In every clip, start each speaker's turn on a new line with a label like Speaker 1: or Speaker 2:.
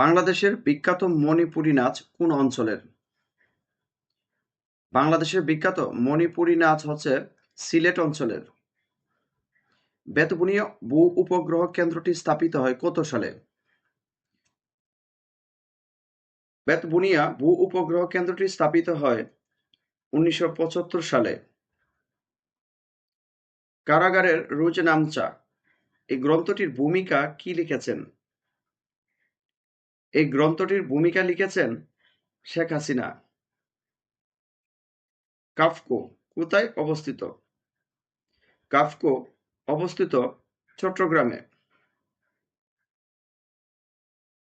Speaker 1: বাংলাদেশের বিখ্যাত মণিপুরী নাচ কোন অঞ্চলের বাংলাদেশের বিখ্যাত মণিপুরী নাচ হচ্ছে সিলেট অঞ্চলের বেতবুনিয়া ভূ উপগ্রহ কেন্দ্রটি স্থাপিত হয় কত সালে বেতবুনিয়া ভূ উপগ্রহ কেন্দ্রটি স্থাপিত হয় উনিশশো সালে কারাগারের রোজ নামচা এই গ্রন্থটির ভূমিকা কি লিখেছেন এই গ্রন্থটির ভূমিকা লিখেছেন শেখ হাসিনা কাফকো কোথায় অবস্থিত কাফকো অবস্থিত চট্টগ্রামে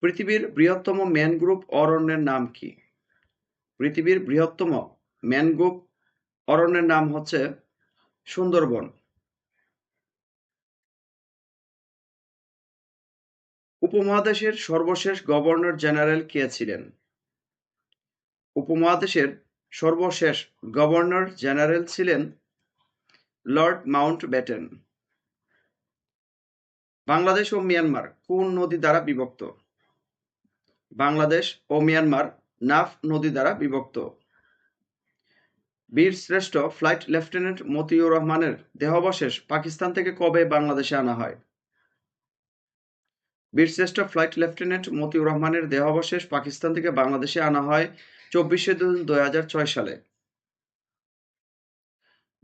Speaker 1: পৃথিবীর বৃহত্তম ম্যানগ্রুভ অরণ্যের নাম কি পৃথিবীর বৃহত্তম ম্যানগ্রুভ অরণ্যের নাম হচ্ছে সুন্দরবন উপমহাদেশের সর্বশেষ গভর্নর জেনারেল কে ছিলেন উপমহাদেশের সর্বশেষ গভর্নর জেনারেল ছিলেন লর্ড মাউন্ট ব্যাটেন বাংলাদেশ ও মিয়ানমার কোন নদী দ্বারা বিভক্ত বাংলাদেশ ও মিয়ানমার নাফ নদী দ্বারা বিভক্ত বীর শ্রেষ্ঠ ফ্লাইট লেফটেন্যান্ট মতিউর রহমানের দেহাবশেষ পাকিস্তান থেকে কবে বাংলাদেশে আনা হয় বীরশ্রেষ্ঠ ফ্লাইট লেফটেন্যান্ট মতিউর রহমানের দেহাবশেষ পাকিস্তান থেকে বাংলাদেশে আনা হয় চব্বিশে জুন দুই সালে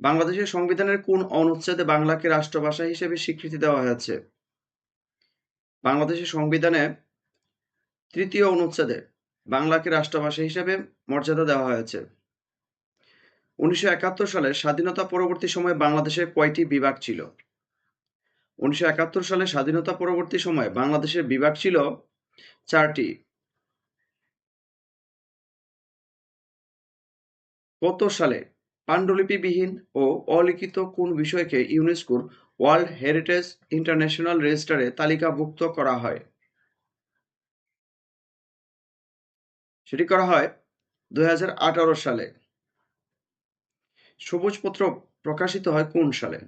Speaker 1: বাংলাদেশের সংবিধানের কোন অনুচ্ছেদে বাংলাকে রাষ্ট্রভাষা হিসেবে স্বীকৃতি দেওয়া হয়েছে বাংলাদেশের সংবিধানে তৃতীয় অনুচ্ছেদে বাংলাকে রাষ্ট্রভাষা হিসেবে মর্যাদা দেওয়া হয়েছে উনিশশো সালে স্বাধীনতা পরবর্তী সময়ে বাংলাদেশের কয়টি বিভাগ ছিল উনিশশো একাত্তর সালে স্বাধীনতা পরবর্তী সময়ে বাংলাদেশের বিভাগ ছিল চারটি কত সালে পাণ্ডুলিপিবিহীন ও অলিখিত কোন বিষয়কে ইউনেস্কোর ওয়ার্ল্ড হেরিটেজ ইন্টারন্যাশনাল রেজিস্টারে তালিকাভুক্ত করা হয় সেটি করা হয় দুই সালে সবুজপত্র প্রকাশিত হয় কোন সালে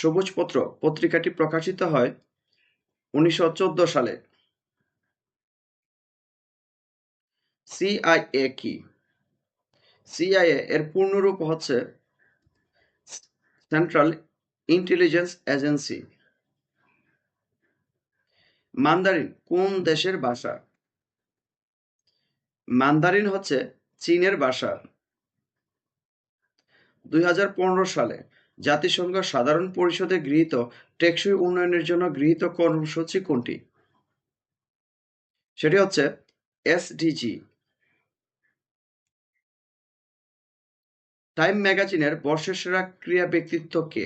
Speaker 1: সবুজপত্র পত্রিকাটি প্রকাশিত হয় উনিশশো সালে। সিআইএ কি সিআইএ এর পূর্ণরূপ হচ্ছে সেন্ট্রাল ইন্টেলিজেন্স এজেন্সি মান্দারিন কোন দেশের ভাষা মান্দারিন হচ্ছে চীনের ভাষা দুই সালে জাতিসংঘ সাধারণ পরিষদে গৃহীত টেকসই উন্নয়নের জন্য গৃহীত কর্মসূচি কোনটি সেটি হচ্ছে এসডিজি টাইম ম্যাগাজিনের বর্ষসেরা ক্রিয়া ব্যক্তিত্ব কে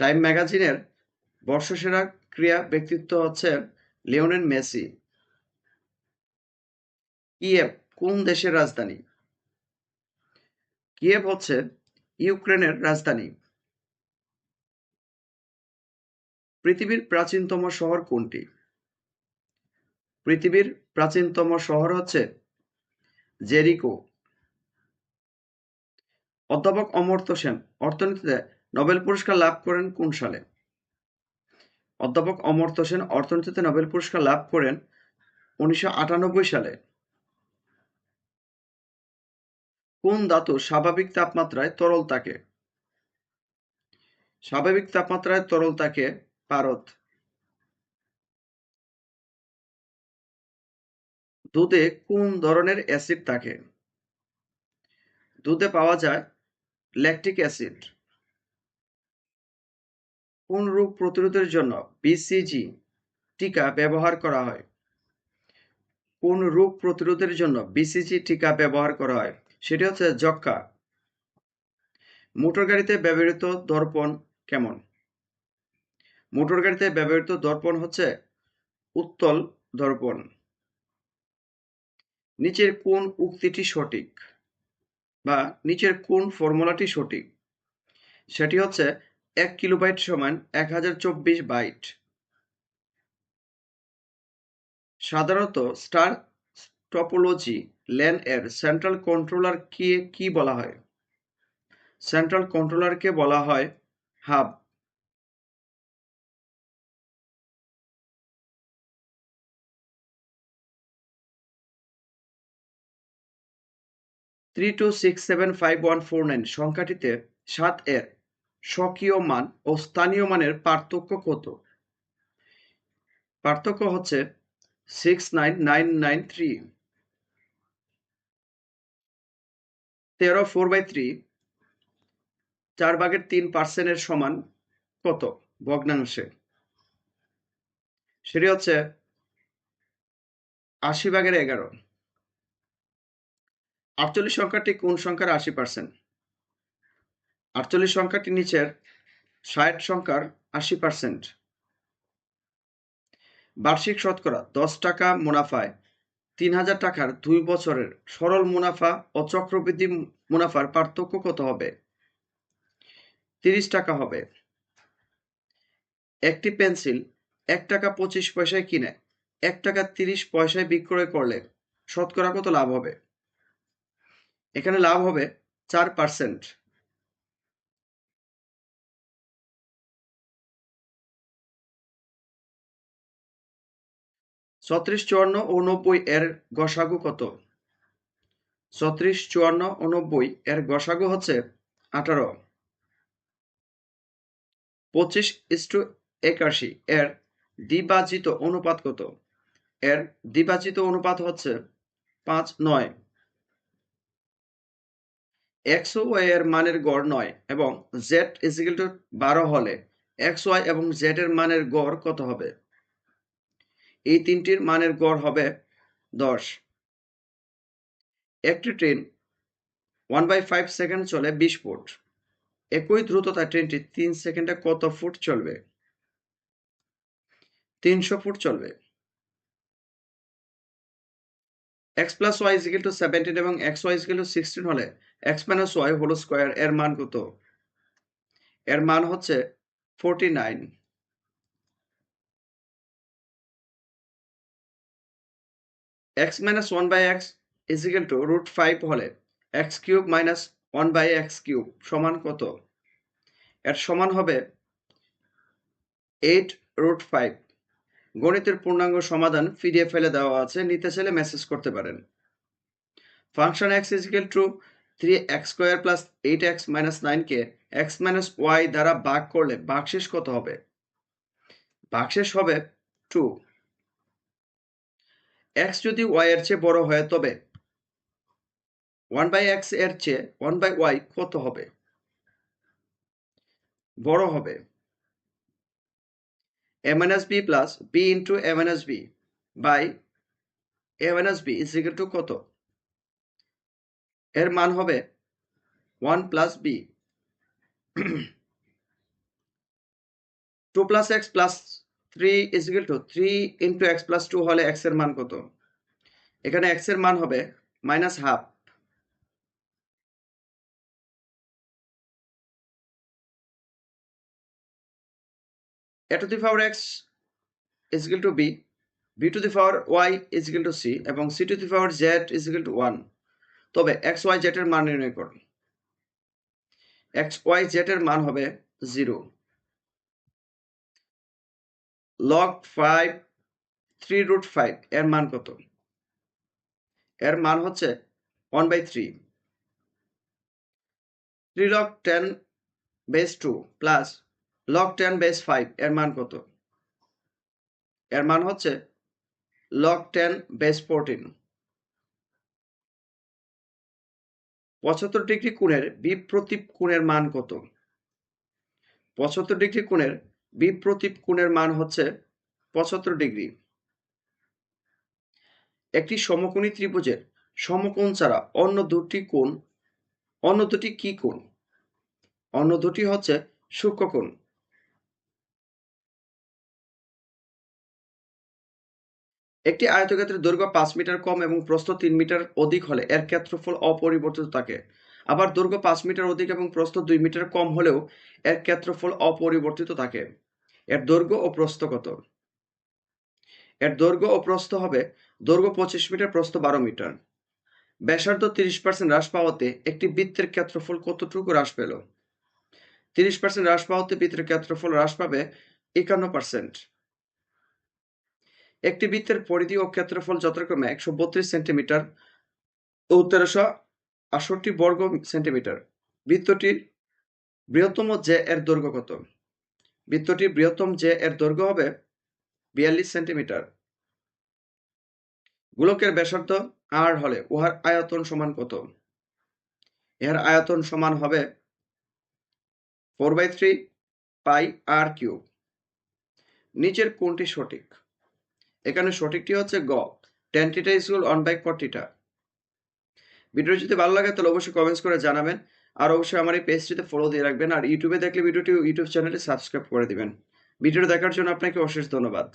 Speaker 1: টাইম ম্যাগাজিনের বর্ষসেরা ক্রিয়া ব্যক্তিত্ব হচ্ছে লিওনেল মেসি কিয়েভ কোন দেশের রাজধানী কিয়েভ হচ্ছে ইউক্রেনের রাজধানী। পৃথিবীর প্রাচীনতম শহর কোনটি? পৃথিবীর প্রাচীনতম শহর হচ্ছে জেরিকো। অধ্যাপক অমর্ত্য সেন অর্থনীতিতে নোবেল পুরস্কার লাভ করেন কোন সালে? অধ্যাপক অমর্ত্য সেন অর্থনীতিতে নোবেল পুরস্কার লাভ করেন উনিশশো সালে। কোন ধাতু স্বাভাবিক তাপমাত্রায় তরল থাকে স্বাভাবিক তাপমাত্রায় তরল থাকে পারত দুধে কোন ধরনের অ্যাসিড থাকে দুধে পাওয়া যায় ল্যাকটিক অ্যাসিড কোন রোগ প্রতিরোধের জন্য বিসিজি টিকা ব্যবহার করা হয় কোন রোগ প্রতিরোধের জন্য বিসিজি টিকা ব্যবহার করা হয় সেটি হচ্ছে যক্ষা মোটর গাড়িতে ব্যবহৃত দর্পণ কেমন মোটর গাড়িতে ব্যবহৃত দর্পণ হচ্ছে উত্তল দর্পণ নিচের কোন উক্তিটি সঠিক বা নিচের কোন ফর্মুলাটি সঠিক সেটি হচ্ছে এক কিলোবাইট সমান এক হাজার চব্বিশ বাইট সাধারণত স্টার টপোলজি ল্যান এর সেন্ট্রাল কে কি বলা হয় সেন্ট্রাল কন্ট্রোলারকে বলা হয় hub three two six seven five one four nine সংখ্যাটিতে সাত এর স্বকীয় মান ও স্থানীয় মানের পার্থক্য কত পার্থক্য হচ্ছে six nine nine nine three তেরো ফোর বাই থ্রি চার ভাগের তিন পার্সেন্টের সমান কত ভগ্নাংশে সেটি হচ্ছে আশি ভাগের এগারো আটচল্লিশ সংখ্যাটি কোন সংখ্যার আশি পার্সেন্ট আটচল্লিশ সংখ্যাটি নিচের ষাট সংখ্যার আশি পার্সেন্ট বার্ষিক শতকরা দশ টাকা মুনাফায় তিন হাজার টাকার দুই বছরের সরল মুনাফা ও চক্রবৃদ্ধি মুনাফার পার্থক্য কত হবে তিরিশ টাকা হবে একটি পেন্সিল এক টাকা পঁচিশ পয়সায় কিনে এক টাকা তিরিশ পয়সায় বিক্রয় করলে শতকরা কত লাভ হবে এখানে লাভ হবে চার পার্সেন্ট ছত্রিশ চুয়ান্ন উনব্বই এর গসাগু কত ছত্রিশ চুয়ান্ন উনব্বই এর গসাগু হচ্ছে আঠারো পঁচিশ ইস্টু একাশি এর দ্বিবাচিত অনুপাত কত এর দ্বিবাচিত অনুপাত হচ্ছে পাঁচ নয় এক্স ওয়াই এর মানের গড় নয় এবং জেড ইজিক্যাল টু বারো হলে এক্স ওয়াই এবং জেড এর মানের গড় কত হবে এই তিনটির মানের গড় হবে দশ একটি train one by five second চলে বিশ ফুট একই দ্রুততা ট্রেনটি তিন সেকেন্ডে কত ফুট চলবে তিনশো ফুট চলবে X plus Y equal to seventeen এবং X Y equal to sixteen হলে X minus Y whole square এর মান কত এর মান হচ্ছে forty nine X minus one by X equal to root five হলে X cube minus one by X cube সমান কত এর সমান হবে এইট রুট ফাইভ গণিতের পূর্ণাঙ্গ সমাধান ফিরিয়ে ফেলে দেওয়া আছে নিতে চাইলে মেসেজ করতে পারেন function X equal to three X square plus eight X minus নাইনকে এক্স মাইনাস ওয়াই দ্বারা ভাগ করলে ভাগশেষ কত হবে ভাগশেষ হবে টু এক্স যদি ওয়াই এর চেয়ে বড় হয় তবে ওয়ান বাই এক্স এর চেয়ে ওয়ান বাই ওয়াই কত হবে বড় হবে A minus B plus B into A S B by N S B is equal to কত এর মান হবে one plus B two plus X plus three equal to three into X plus two হলে X এর মান কত এখানে x এর মান হবে minus half a to the power x is equal to b b to the power y is equal to c এবং c to the power z is equal to 1 তবে x y z এর মান নির্ণয় করুন x y z এর মান হবে 0 log five three root five এর মান কত এর মান হচ্ছে one by three three log ten base two plus log ten base five এর মান কত এর মান হচ্ছে লগ টেন বেস ফোরটিন পঁচাত্তর ডিগ্রি কোণের বিপ্রতীপ কোণের মান কত পঁচাত্তর ডিগ্রি কোণের বিপ্রতীপ কোণের মান হচ্ছে পঁচাত্তর ডিগ্রি একটি সমকোণী ত্রিভুজের সমকোণ ছাড়া অন্য দুটি কোণ অন্য দুটি কি কোণ অন্য দুটি হচ্ছে সূক্ষ্মকোণ একটি আয়তক্ষেত্রের দৈর্ঘ্য পাঁচ মিটার কম এবং প্রস্থ তিন মিটার অধিক হলে এর ক্ষেত্রফল অপরিবর্তিত থাকে আবার দৈর্ঘ্য পাঁচ মিটার অধিক এবং প্রস্থ দুই মিটার কম হলেও এর ক্ষেত্রফল অপরিবর্তিত থাকে এর দৈর্ঘ্য ও প্রস্থ কত এর দৈর্ঘ্য ও প্রস্থ হবে দৈর্ঘ্য পঁচিশ মিটার প্রস্থ বারো মিটার ব্যাসার্ধ তিরিশ পার্সেন্ট হ্রাস পাওয়াতে একটি বৃত্তের ক্ষেত্রফল কতটুকু হ্রাস পেল তিরিশ পার্সেন্ট হ্রাস পাওয়াতে বৃত্তের ক্ষেত্রফল হ্রাস পাবে একান্ন পার্সেন্ট একটি বৃত্তের পরিধি ও ক্ষেত্রফল যথাক্রমে একশো বত্রিশ সেন্টিমিটার ও তেরোশো আষট্টি বর্গ সেন্টিমিটার বৃত্তটির বৃহত্তম যে এর দৈর্ঘ্য কত বৃত্তটি বৃহত্তম যে এর দৈর্ঘ্য হবে বিয়াল্লিশ সেন্টিমিটার গোলকের ব্যাসার্ধ আর হলে উহার আয়তন সমান কত এর আয়তন সমান হবে four by three pi R cube নিচের কোনটি সঠিক এখানে সঠিকটি হচ্ছে গ ten theta on by forty theta video যদি ভালো লাগে তাহলে অবশ্যই কমেন্টস করে জানাবেন আর অবশ্যই আমার এই পেজটিতে ফলো দিয়ে রাখবেন আর ইউটিউবে দেখলে ভিডিওটি ইউটিউব চ্যানেলে সাবস্ক্রাইব করে দিবেন ভিডিও দেখার জন্য আপনাকে অশেষ ধন্যবাদ